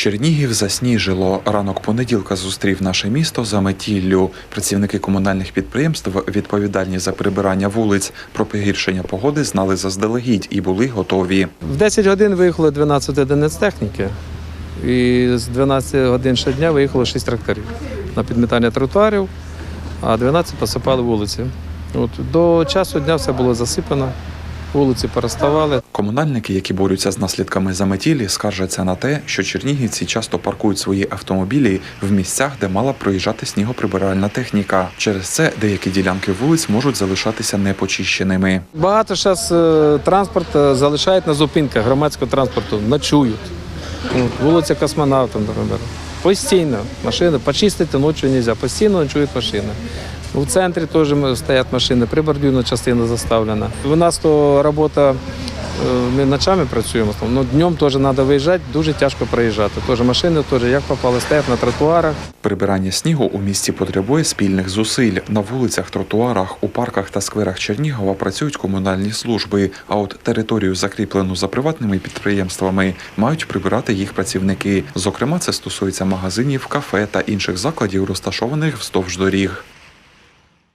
Чернігів засніжило. Ранок понеділка зустрів наше місто за метіллю. Працівники комунальних підприємств, відповідальні за прибирання вулиць, про погіршення погоди знали заздалегідь і були готові. В 10 годин виїхало 12 одиниць техніки, і з 12 годин щодня виїхало 6 тракторів на підмітання тротуарів, а 12 посипали вулиці. От, до часу дня все було засипано, вулиці переставали. Комунальники, які борються з наслідками заметілі, скаржаться на те, що чернігівці часто паркують свої автомобілі в місцях, де мала проїжджати снігоприбиральна техніка. Через це деякі ділянки вулиць можуть залишатися непочищеними. Багато зараз транспорт е, залишають на зупинках громадського транспорту, ночують. Вулиця Космонавта, наприклад. Постійно машини почистити ночі не можна, постійно ночують машини. У центрі теж стоять машини, прибордюрна частина заставлена. У нас то робота, е, ми ночами працюємо, але днем теж треба виїжджати, дуже тяжко проїжджати. Теж машини теж як попали, стоять на тротуарах. Прибирання снігу у місті потребує спільних зусиль. На вулицях, тротуарах, у парках та скверах Чернігова працюють комунальні служби. А от територію, закріплену за приватними підприємствами, мають прибирати їх працівники. Зокрема, це стосується магазинів, кафе та інших закладів, розташованих вздовж доріг.